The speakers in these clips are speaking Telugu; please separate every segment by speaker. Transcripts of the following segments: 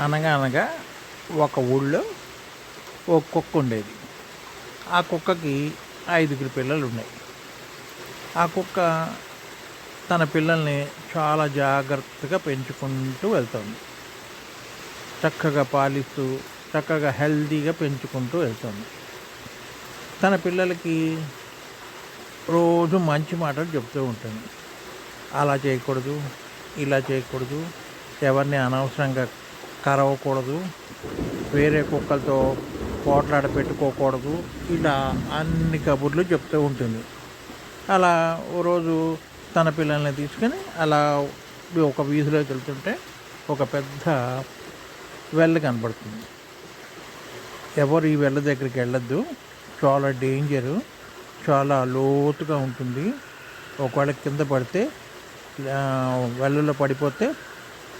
Speaker 1: అనగా అనగా ఒక ఊళ్ళో ఒక కుక్క ఉండేది. ఆ కుక్కకి ఐదుగురు పిల్లలు ఉన్నాయి. ఆ కుక్క తన పిల్లల్ని చాలా జాగ్రత్తగా పెంచుకుంటూ వెళ్తుంది. చక్కగా పాలిస్తూ చక్కగా హెల్దీగా పెంచుకుంటూ వెళ్తుంది. తన పిల్లలకి రోజు మంచి మాటలు చెప్తూ ఉంటుంది. అలా చేయకూడదు ఇలా చేయకూడదు ఎవరిని అనవసరంగా కరవకూడదు వేరే కుక్కలతో పోట్లాడ పెట్టుకోకూడదు. ఇలా అన్ని కబుర్లు చెప్తూ ఉంటుంది. అలా ఓ రోజు తన పిల్లల్ని తీసుకొని అలా ఒక వీధిలోకి వెళ్తుంటే ఒక పెద్ద వెళ్ళ కనబడుతుంది ఎవరు ఈ వెళ్ళ దగ్గరికి వెళ్ళొద్దు. చాలా డేంజరు. చాలా లోతుగా ఉంటుంది. ఒకవేళ కింద పడితే వెళ్ళలో పడిపోతే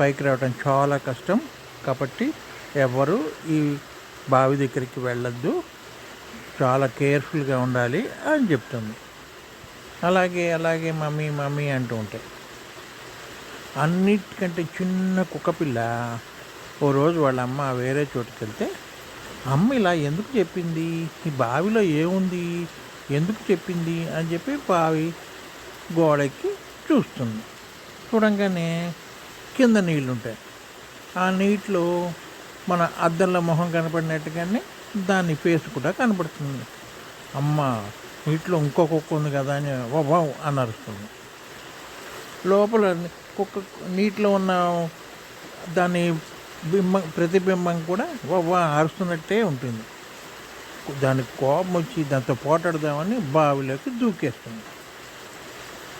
Speaker 1: పైకి రావడం చాలా కష్టం. కాబట్టి ఎవరు ఈ బావి దగ్గరికి వెళ్ళొద్దు. చాలా కేర్ఫుల్గా ఉండాలి అని చెప్తుంది. అలాగే అలాగే మమ్మీ మమ్మీ అంటూ ఉంటాయి. అన్నిటికంటే చిన్న కుక్కపిల్ల ఓ రోజు వాళ్ళ అమ్మ వేరే చోటుకి వెళ్తే అమ్మ ఇలా ఎందుకు చెప్పింది? ఈ బావిలో ఏముంది? ఎందుకు చెప్పింది? అని చెప్పి బావి గోడకి చూస్తుంది. చూడంగానే కింద నీళ్ళు ఉంటాయి ఆ నీటిలో మన అద్దంలో మొహం కనపడినట్టుగానే దాని ఫేస్ కూడా కనపడుతుంది. అమ్మ నీటిలో ఇంకో కుక్క ఉంది కదా అని వా అని అరుస్తుంది. లోపల కుక్క నీటిలో ఉన్న దాని బింబం ప్రతిబింబం కూడా వా అరుస్తున్నట్టే ఉంటుంది. దానికి కోపం వచ్చి దాంతో పోటాడదామని బావిలోకి దూకేస్తుంది.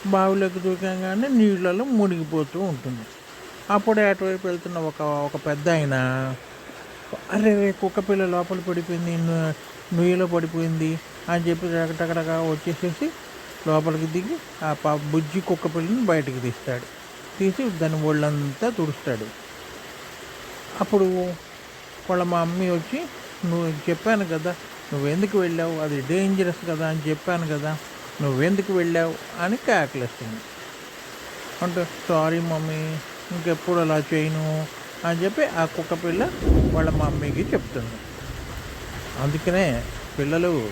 Speaker 1: బావిలోకి దూకంగానే నీళ్ళలో మునిగిపోతూ ఉంటుంది. అప్పుడే అటువైపు వెళ్తున్న ఒక ఒక పెద్ద ఆయన అరే రే కుక్క పిల్ల లోపల పడిపోయింది నుయ్యలో నుయ్యిలో పడిపోయింది అని చెప్పి టకటకటగా వచ్చేసేసి లోపలికి దిగి ఆ పా బుజ్జి కుక్క పిల్లని బయటికి తీస్తాడు. తీసి దాని ఒళ్ళంతా తుడుస్తాడు. అప్పుడు వాళ్ళ మా మమ్మీ వచ్చి నువ్వు చెప్పాను కదా నువ్వెందుకు వెళ్ళావు? అది డేంజరస్ కదా అని చెప్పాను కదా నువ్వెందుకు వెళ్ళావు? అని కేకలేస్తుంది అంటే సారీ మమ్మీ ఇంకెప్పుడు అలా చేయను అని చెప్పి ఆ కుక్క పిల్ల వాళ్ళ మమ్మీకి చెప్తుంది. అందుకనే పిల్లలు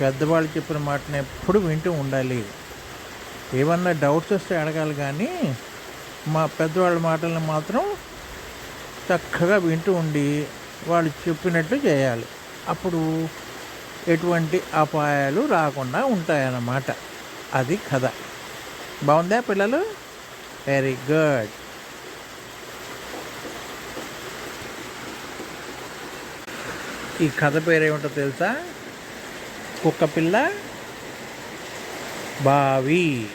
Speaker 1: పెద్దవాళ్ళు చెప్పిన మాటను ఎప్పుడు వింటూ ఉండాలి. ఏమన్నా డౌట్స్ వస్తే అడగాలి కానీ మా పెద్దవాళ్ళ మాటలను మాత్రం చక్కగా వింటూ ఉండి వాళ్ళు చెప్పినట్టు చేయాలి. అప్పుడు ఎటువంటి అపాయాలు రాకుండా ఉంటాయన్నమాట. అది కథ. బాగుందా పిల్లలు? వెరీ గుడ్ ఈ కథ పేరేమిటో తెలుసా? కుక్క పిల్ల బావి.